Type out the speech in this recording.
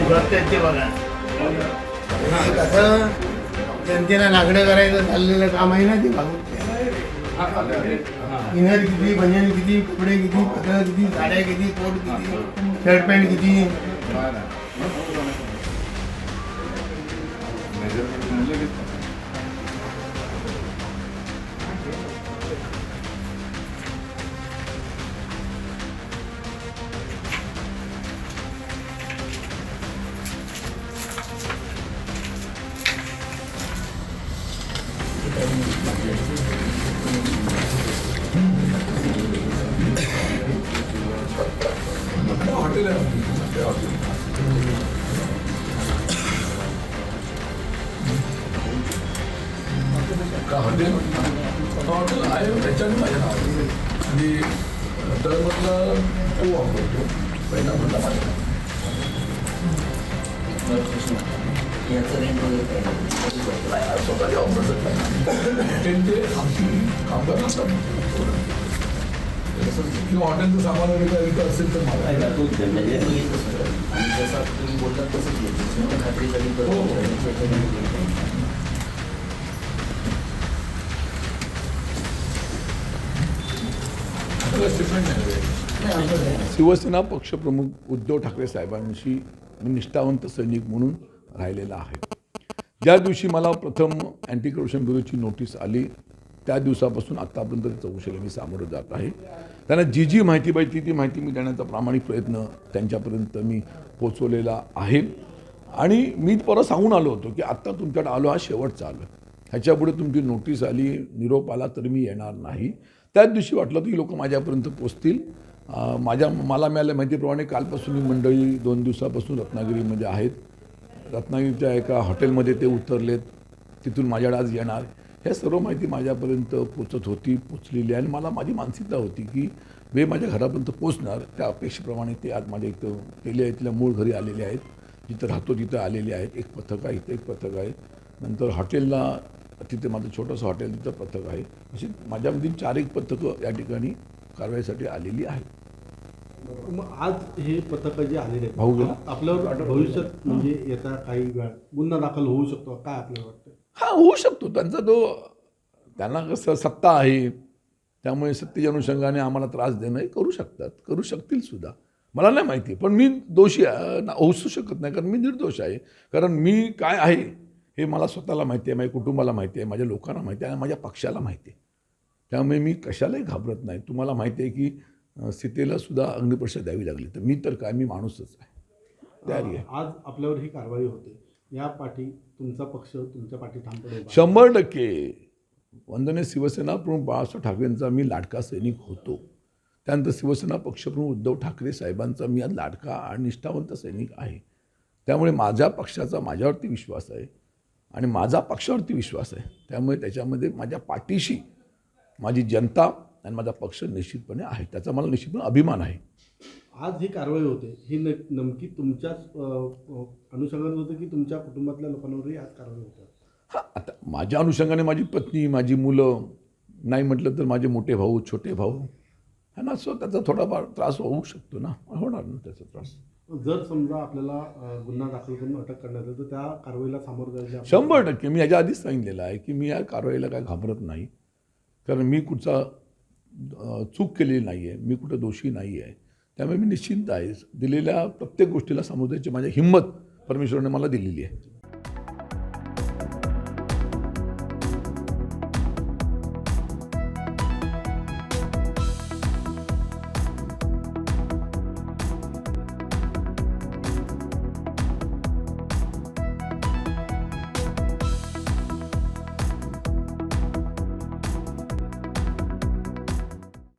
ते बघा. कसं जनतेला नागडं करायचं चाललेलं काम आहे ना ते भाऊ. इनर किती भजन किती कपडे किती पत्र किती साड्या किती कोट किती शर्ट पॅन्ट किती? हॉटेल हॉटेल आहे त्याच्याने माझ्या नाव आणि तर म्हटलं तो वापरतो पहिला म्हटलं माझ्या नाव. याचं रेंट वगैरे काय नाही, स्वतःच्या किंवा हॉटेलचं सामान वगैरे काही विकत असेल तर मला आणि जसं तुम्ही बोलतात तसंच घेतलं खात्रीसाठी हो. करतो शिवसेना पक्षप्रमुख उद्धव ठाकरे साहेबांशी निष्ठावंत सैनिक म्हणून राहिलेला आहे. ज्या दिवशी मला प्रथम अँटी करप्शन ब्युरोची नोटीस आली त्या दिवसापासून आत्तापर्यंत त्या चौकशीला मी सामोरं जात आहे. त्यांना जी जी माहिती पाहिजे ती माहिती मी देण्याचा प्रामाणिक प्रयत्न त्यांच्यापर्यंत मी पोचवलेला आहे. आणि मी परत सांगून आलो होतो की आत्ता तुमच्याकडे आलो हा शेवटचा आलो. ह्याच्यापुढे तुमची नोटीस आली निरोप आला तर मी येणार नाही. त्याच दिवशी वाटलं की लोक माझ्यापर्यंत पोचतील माझ्या मला मिळाल्या माहितीप्रमाणे कालपासून ही मंडळी दोन दिवसापासून रत्नागिरीमध्ये आहेत. रत्नागिरीच्या एका हॉटेलमध्ये ते उतरलेत. तिथून माझ्याकडे आज येणार. ह्या सर्व माहिती माझ्यापर्यंत पोचत होती पोचलेली आहे. आणि मला माझी मानसिकता होती की वे माझ्या घरापर्यंत पोचणार त्या अपेक्षेप्रमाणे ते आज माझ्या इथं केले आहेत. तिला मूळ घरी आलेले आहेत. जिथं राहतो तिथं आलेले आहेत. एक पथक आहे इथं एक पथक आहे. नंतर हॉटेलला तिथे माझं छोटंसं हॉटेल तिथं पथक आहे. अशी माझ्यामधील चार एक पथकं या ठिकाणी कारवाईसाठी आलेली आहेत. मग आज हे पथक जे आलेले आहेत, भाऊ गेला? आपल्यावर भविष्यात म्हणजे येता काही वेळ गुन्हा दाखल होऊ शकतो काय आपल्याला वाटतं? हा होऊ शकतो. त्यांचा तो त्यांना कसं सत्ता आहे त्यामुळे सत्तेच्या अनुषंगाने आम्हाला त्रास देणं हे करू शकतात करू शकतील सुद्धा. मला नाही माहिती पण मी दोषी आहे, ना- होऊ शकत नाही कारण मी निर्दोष आहे. कारण मी काय आहे हे मला स्वतःला माहिती आहे माझ्या कुटुंबाला माहिती आहे माझ्या लोकांना माहिती आहे आणि माझ्या पक्षाला माहिती आहे. त्यामुळे मी कशालाही घाबरत नाही. तुम्हाला माहिती आहे की अं, सीतेला सुद्धा अग्निपरीक्षा द्यावी लागली. तर मी तर काय मी माणूसच आहे. तयारी आहे. आज आपल्यावर ही कारवाई होते. या पाठी तुमचा पक्ष तुमच्या पाठी आहे. शंभर टक्के. वंदनीय शिवसेना प्रमुख बाळासाहेब ठाकरेंचा मी लाडका सैनिक होतो. त्यानंतर शिवसेना पक्षप्रमुख उद्धव ठाकरे साहेबांचा मी आज लाडका आणि निष्ठावंत सैनिक आहे. त्यामुळे माझ्या पक्षाचा माझ्यावरती विश्वास आहे आणि माझा पक्षावरती विश्वास आहे. त्यामुळे त्याच्यामध्ये माझ्या पाठीशी माझी जनता आणि माझा पक्ष निश्चितपणे आहे. त्याचा मला निश्चितपणे अभिमान आहे. आज ही कारवाई होते. ही न नेमकी तुमच्याच अनुषंगाने होतं की तुमच्या कुटुंबातल्या लोकांवरही आज कारवाई होते? हां आता माझ्या अनुषंगाने माझी पत्नी माझी मुलं नाही म्हटलं तर माझे मोठे भाऊ छोटे भाऊ ह्यांना सो त्याचा थोडाफार त्रास होऊ शकतो ना. होणार ना त्याचा त्रास. जर समजा आपल्याला गुन्हा दाखल करून अटक करण्यात आली तर त्या कारवाईला सामोरं जायला शंभर टक्के. मी याच्या आधीच सांगितलेलं आहे की मी या कारवाईला काय घाबरत नाही. कारण मी कुठचा चूक केलेली नाही आहे मी कुठं दोषी नाही आहे त्यामुळे मी निश्चिंत आहे. दिलेल्या प्रत्येक गोष्टीला समोर द्यायची माझी हिंमत परमेश्वराने मला दिलेली आहे.